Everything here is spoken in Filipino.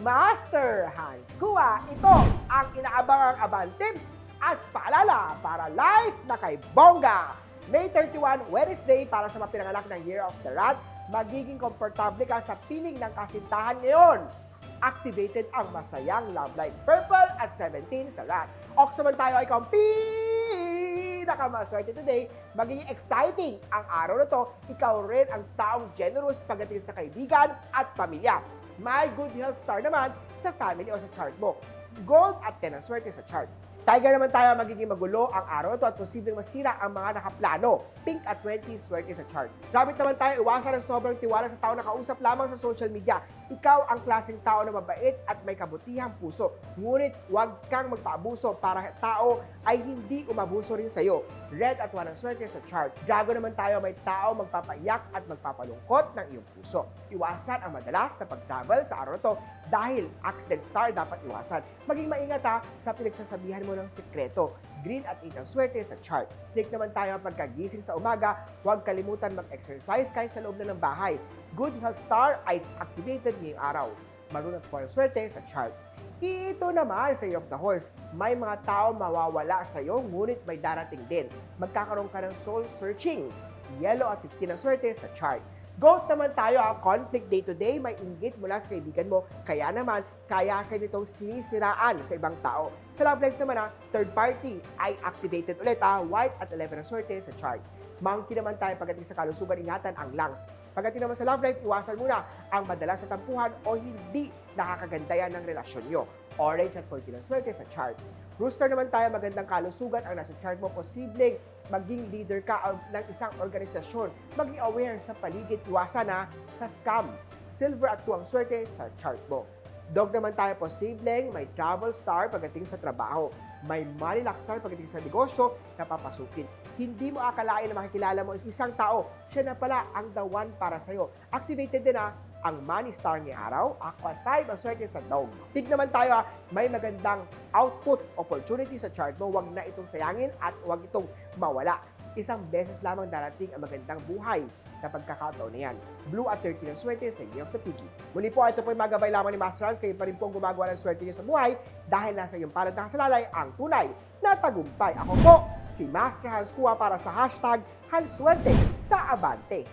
Master Hans Kua. Ito ang inaabangang aban tips at paalala para life na kay Bongga. May 31, Wednesday para sa mga pinanganak ng Year of the Rat, magiging komportable ka sa piling ng kasintahan ngayon. Activated ang masayang Love Life Purple at 17 sa Rat. Okso man tayo ay pinakamaswerte today, magiging exciting ang araw na to. Ikaw rin ang taong generous pagdating sa kaibigan at pamilya. May good health star naman sa family o sa chart mo. Gold at 10 ang swerte sa chart. Tiger naman tayo magiging magulo ang araw na to at posibleng masira ang mga nakaplano. Pink at 20 swerte sa chart. Gamit naman tayo iwasan ng sobrang tiwala sa tao na kausap lamang sa social media. Ikaw ang klaseng tao na mabait at may kabutihang puso. Ngunit huwag kang magpaabuso para tao ay hindi umabuso rin sa'yo. Red at 1 ang swerte sa chart. Drago naman tayo may tao magpapaiyak at magpapalungkot ng iyong puso. Iwasan ang madalas na pag-travel sa araw na to dahil accident star dapat iwasan. Maging maingat ha sa pinagsasabihan mo ng sekreto. Green at 8 ang swerte sa chart. Snake naman tayo pagkagising sa umaga, huwag kalimutan mag-exercise kahit sa loob na ng bahay. Good health star ay activated ngayong araw. Maroon at 4 ang swerte sa chart. Ito naman sa Year of the Horse, may mga tao mawawala sa iyo ngunit may darating din. Magkakaroon ka ng soul searching. Yellow at 15 ang swerte sa chart. Goat naman tayo, ang conflict day to day, may inggit mula sa kaibigan mo. Kaya naman, kaya ka nitong sinisiraan sa ibang tao. Sa love life naman, ha, third party ay activated ulit. Ha, white at 11 ang swerte sa chart. Monkey naman tayo pagdating sa kalusugan, ingatan ang lungs. Pagdating naman sa love life, iwasan muna ang madalas na tampuhan o hindi nakakagandayan ng relasyon nyo. Orange at 14 ang swerte sa chart. Rooster naman tayo, magandang kalusugan ang nasa chart mo. Posibleng maging leader ka ng isang organisasyon. Maging aware sa paligid, iwasan na sa scam. Silver at 2 ang swerte sa chart mo. Dog naman tayo posibleng may travel star pagdating sa trabaho. May money luck star pagdating sa negosyo na papasukin. Hindi mo akalain na makikilala mo isang tao. Siya na pala ang the one para sa'yo. Activated din na ang money star ni araw. Aqua 5 ang swerte sa dog. Tig naman tayo ha, may magandang output opportunity sa chart mo. Huwag na itong sayangin at huwag itong mawala. Isang beses lamang darating ang magandang buhay na pagkakataon na yan. Blue at 13 ang swerte sa Year of the. Muli po, ito po yung magabay lamang ni Master Hans. Kayo pa rin po ang gumagawa ng swerte niyo sa buhay dahil nasa iyong palad na kasalalay ang tunay na tagumpay. Ako po, si Master Hans Kua para sa hashtag Hanswerte sa Abante.